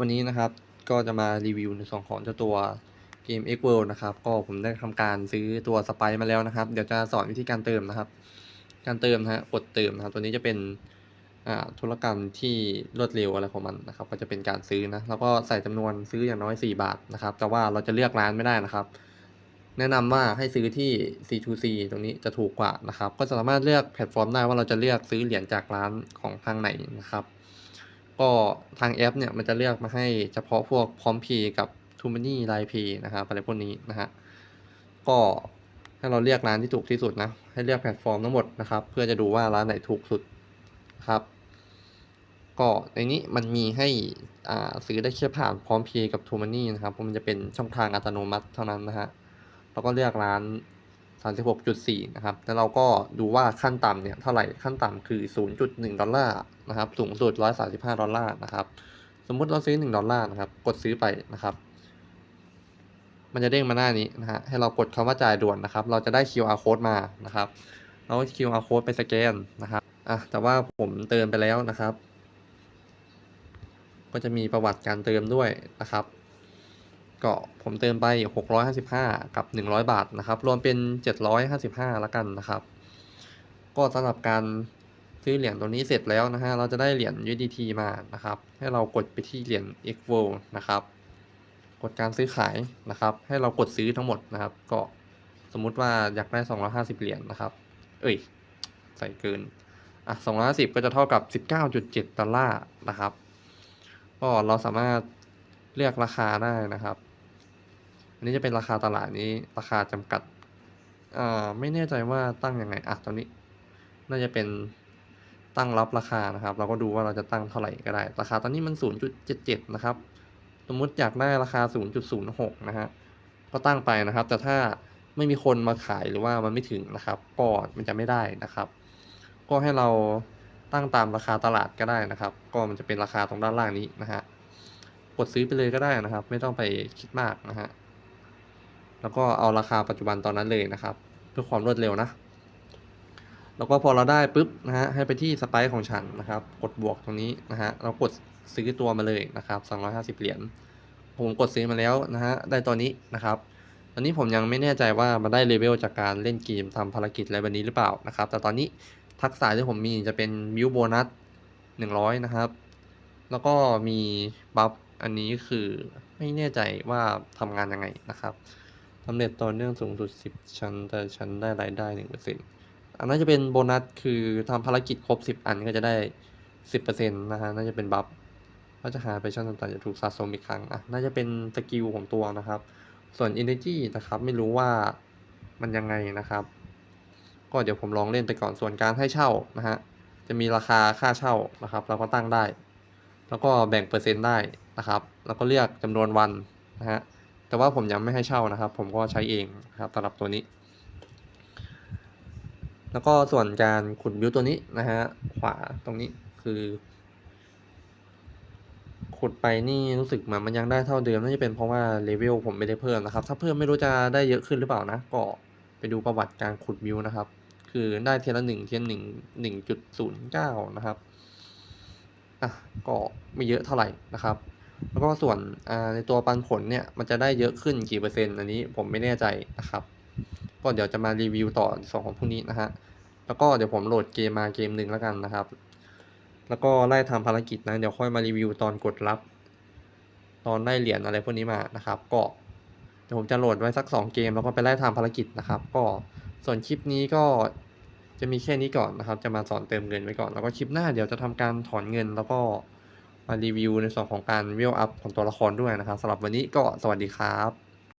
วันนี้นะครับก็จะมารีวิวในส่วนของเจ้าตัวเกม X World นะครับ ก็ผมได้ทำการซื้อตัวสไปมาแล้วนะครับ เดี๋ยวจะสอนวิธีการเติมนะครับ การเติมนะฮะกดเติมนะครับ ตัวนี้จะเป็นอ่าธุรกรรมที่รวดเร็วอะไรของมันนะครับ ก็จะเป็นการซื้อนะแล้วก็ใส่จำนวนซื้ออย่างน้อย 4 บาทนะครับ แต่ว่าเราจะเลือกร้านไม่ได้นะครับ แนะนำว่าให้ซื้อที่ C2C ตรงนี้จะถูกกว่านะครับ ก็สามารถเลือกแพลตฟอร์มได้ว่าเราจะเลือกซื้อเหรียญจากร้านของทางไหนนะครับ ก็ทางแอปเนี่ยมันจะเลือกมาให้เฉพาะพวกพร้อมพย์กับ t ู m ม n y ไลน์พย์นะครับอะไรพวกนี้นะฮะก็ให้เราเลือกร้านที่ถูกที่สุดนะ ให้เลือกแพลตฟอร์มทั้งหมดนะครับ เพื่อจะดูว่าร้านไหนถูกสุดครับ ก็ในนี้มันมีให้อ่าซื้อได้แค่ผ่านพร้อมพย์กับ t ู m ม n y นะครับเพราะมันจะเป็นช่องทางอัตโนมัติเท่านั้นนะฮะเราก็เลือกร้าน 36.4 นะครับ แล้วเราก็ดูว่าขั้นต่ำเนี่ยเท่าไหร่ ขั้นต่ำคือ 0.1 ดอลลาร์นะครับ สูงสุด 135 ดอลลาร์นะครับ สมมุติเราซื้อ 1 ดอลลาร์นะครับ กดซื้อไปนะครับ มันจะเด้งมาหน้านี้นะฮะ ให้เรากดคำว่าจ่ายด่วนนะครับ เราจะได้ QR code มานะครับ เราก็ QR code ไปสแกนนะครับ อะ แต่ว่าผมเติมไปแล้วนะครับ ก็จะมีประวัติการเติมด้วยนะครับ ก็ผมเติมไป 655 กับ 100 บาทนะครับ รวมเป็น 755ละกันนะครับ ก็สำหรับการซื้อเหรียญตัวนี้เสร็จแล้วนะฮะ เราจะได้เหรียญ USDT มานะครับ ให้เรากดไปที่เหรียญ x w o นะครับ กดการซื้อขายนะครับ ให้เรากดซื้อทั้งหมดนะครับ ก็สมมุติว่าอยากได้ 250 เหรียญนะครับ เอ้ย ใส่เกิน อะ250 ก็จะเท่ากับ 19.7 ดอลลาร์นะครับ ก็เราสามารถเลือกราคาได้นะครับ นี้จะเป็นราคาตลาดนี้ราคาจำกัดอ่าไม่แน่ใจว่าตั้งยังไงอะตอนนี้ น่าจะเป็นตั้งรับราคานะครับ เราก็ดูว่าเราจะตั้งเท่าไหร่ก็ได้ ราคาตอนนี้มัน 0.77 นะครับ สมมติอยากได้ราคา 0.06 นะฮะก็ตั้งไปนะครับ แต่ถ้าไม่มีคนมาขายหรือว่ามันไม่ถึงนะครับก็มันจะไม่ได้นะครับ ก็ให้เราตั้งตามราคาตลาดก็ได้นะครับ ก็มันจะเป็นราคาตรงด้านล่างนี้นะฮะกดซื้อไปเลยก็ได้นะครับ ไม่ต้องไปคิดมากนะฮะ แล้วก็เอาราคาปัจจุบันตอนนั้นเลยนะครับ เพื่อความรวดเร็วนะ แล้วก็พอเราได้ปุ๊บนะฮะให้ไปที่สไปค์ของฉันนะครับ กดบวกตรงนี้นะฮะเรากดซื้อตัวมาเลยนะครับ250 เหรียญผมกดซื้อมาแล้วนะฮะได้ตัวนี้นะครับตอนนี้ผมยังไม่แน่ใจว่ามันได้เลเวลจากการเล่นเกมทำภารกิจอะไรแบบนี้หรือเปล่านะครับ แต่ตอนนี้ทักษะที่ผมมีจะเป็นมิวโบนัส100 นะครับ แล้วก็มีบัฟอันนี้คือไม่แน่ใจว่าทำงานยังไงนะครับ สำเร็จต่อเนื่องสูงสุด 10 ชั้น แต่ฉันได้รายได้ 1%อันนั้นจะเป็นโบนัสคือทำภารกิจครบ 10 อันก็จะได้ 10%นะฮะ น่าจะเป็นบัฟก็จะหาไปชั้นต่างๆจะถูกสะสมอีกครั้ง อะ น่าจะเป็นสกิลของตัวนะครับ ส่วน Energy นะครับ ไม่รู้ว่ามันยังไงนะครับ ก็เดี๋ยวผมลองเล่นไปก่อน ส่วนการให้เช่านะฮะ จะมีราคาค่าเช่านะครับ เราก็ตั้งได้ แล้วก็แบ่งเปอร์เซ็นต์ได้นะครับ แล้วก็เลือกจำนวนวันนะฮะ แต่ว่าผมยังไม่ให้เช่านะครับ ผมก็ใช้เองครับสำหรับตัวนี้ แล้วก็ส่วนการขุดบิวตัวนี้นะฮะขวาตรงนี้คือ ขุดไปนี่รู้สึกเหมือนมันยังได้เท่าเดิมน่าจะเป็นเพราะว่าเลเวลผมไม่ได้เพิ่มนะครับ ถ้าเพิ่มไม่รู้จะได้เยอะขึ้นหรือเปล่านะ ก็ไปดูประวัติการขุดบิวนะครับ คือได้เทียละหนึ่งเทียนหนึ่งหนึ่งจุดศูนย์เก้านะครับอะก็ไม่เยอะเท่าไหร่นะครับ แล้วก็ส่วนในตัวปันผลเนี่ยมันจะได้เยอะขึ้นกี่เปอร์เซ็นต์อันนี้ผมไม่แน่ใจนะครับ ก็เดี๋ยวจะมารีวิวต่อสองของพรุ่งนี้นะฮะแล้วก็เดี๋ยวผมโหลดเกมมาเกมหนึ่งแล้วกันนะครับ แล้วก็ไล่ทำภารกิจนะเดี๋ยวค่อยมารีวิวตอนกดรับ ตอนได้เหรียญอะไรพวกนี้มานะครับ ก็เดี๋ยวผมจะโหลดไว้สักสองเกมแล้วก็ไปไล่ทำภารกิจนะครับ ก็ส่วนคลิปนี้ก็จะมีแค่นี้ก่อนนะครับ จะมาสอนเติมเงินไว้ก่อน แล้วก็คลิปหน้าเดี๋ยวจะทำการถอนเงินแล้วก็ มารีวิวในส่วนของการเวลอัพของตัวละครด้วยนะครับสำหรับวันนี้ก็สวัสดีครับ